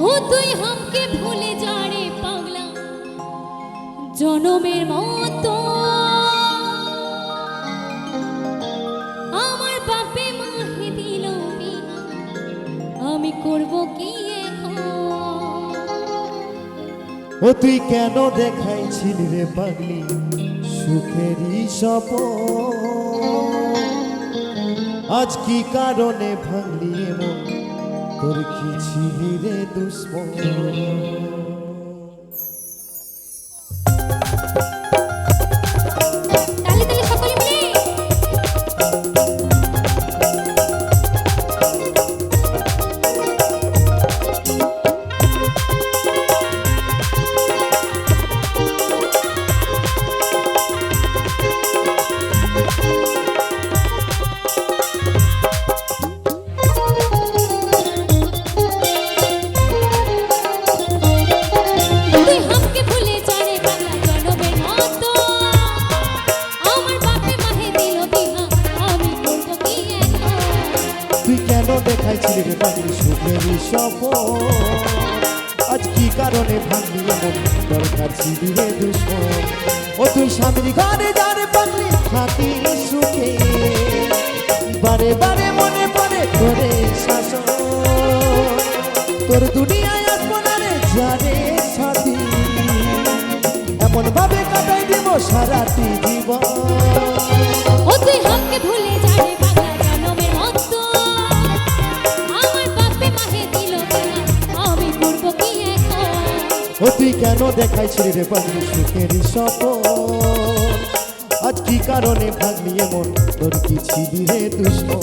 ও তুই হামকে ভুলে যা পাগলা। জনমের মতো। আমার বাপে মাহে দিল আমি করব কি ও তুই কেন দেখাইছিলি রে পাগলি? সুখেরই সপ আজ কি কারণে ভাঙলি এমন তোর কি রে দুশ্মন? দেখাইছিলি রে সুখেরই সপ আজ কি কারণে ভাঙলি এমন দরকার ছিলি রে দুশ্মন। ও তুই স্বামীর ঘরে যারে পাগলি থাকি সুখে। বারে বারে মনে পড়ে তোরে শাসন। তোর দুনিয়ায় আসব না রে যারে সাথী এমন ভাবে কাটাই দিব সারাটি জীবন। তুই কেন দেখাইছিলি রে পাগলি সুখেরই সপন আজ কি কারণে ভাগলি এমন তোর কি ছিলি রে দুশ্মন?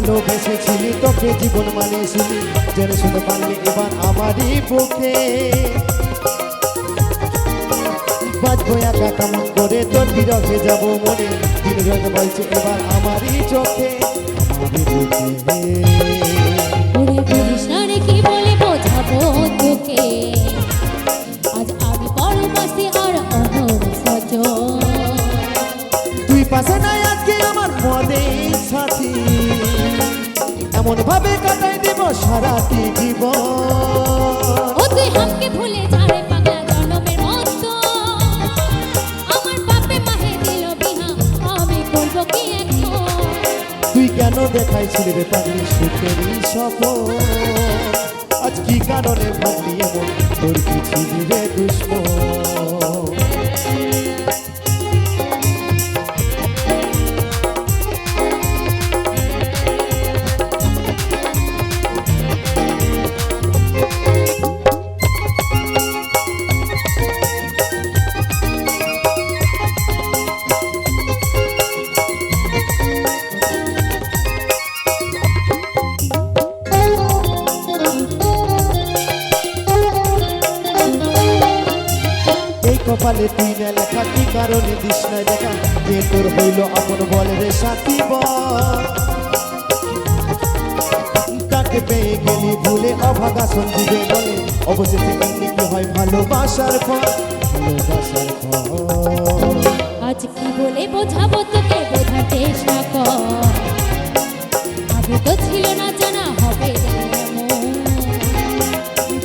ভালোবেসেছিলি তোকে জীবন মানেছিলি জেনে শুনে পারলি এবার আমারই বুকে। একা কেমন করে তোর বিরহে যাব মনে দিন রোজ বলছে এবার আমারই চোখে। কি বলে বোঝাবো তোকে? আজ আমি আর অনর তুই পাশে নাই এমন ভাবে কাটাই দিব সারাটি জীবন ও তুই হামকে ভুলে যা কেন দেখাইছিলি রে পাগলি সুখেরই আজ কি কারণে ভাবলি এমন তোর কি রে দুশ্মন এই কপালে তুই কারণে দিস না দেখা? যে তোর হইল আপন বলে রে সাথী তাকে পেয়ে গেলি ভুলে অভাগা বলে? অবশেষে এমনি কি হয় ভালোবাসার ফল। আজ কি বলে বোঝাবো তোকে?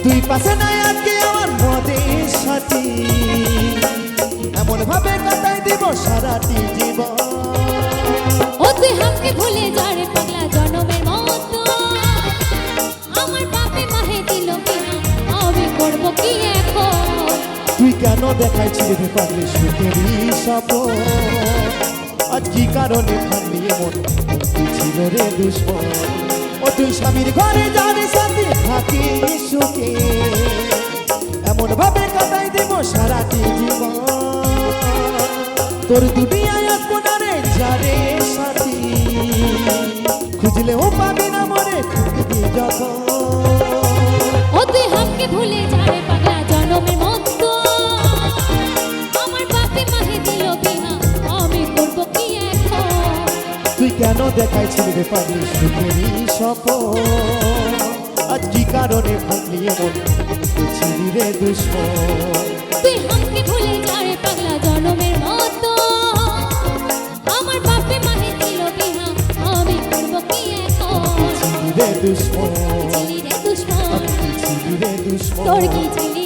তুই পাশে নাই আজকে আমার মদের সাথী। এমন ভাবে কাটাই দিব সারাটি জীবন। ও তুই হামকে ভুলে যা রে পাগলা জনমের মতো। আমার বাপে মাহে দিল কিনা আমি করব কি এখন? তুই কেন দেখাইছিলি রে পাগলি সুখেরই সপন আজ কি কারণে ভাঙলি তুই ছিল রে দুশ্মন? ও তুই স্বামীর ঘরে জানি সাথে থাকি সুখে। এমন ভাবে কাটাই দেব সারাটি জীবন। তোর দুনিয়ায় আসব না রে যারে সাথী। খুঁজলেও পাবি না মরে যখন। তুই কেন দেখাইছিলি রে পাগলি সুখেরই স্বপন? আজ কি কারণে ভাঙলি এমন ছিলি রে দুশ্মন? তুই হামকে ভুলে যা রে পাগলা জনমের মতো। আমার বাপে মাহে দিল বিনা আমি করব কি এখন? ছিলি রে দুশ্মন। ছিলি রে দুশ্মন। ছিলি রে দুশ্মন। তোর কি ছিলি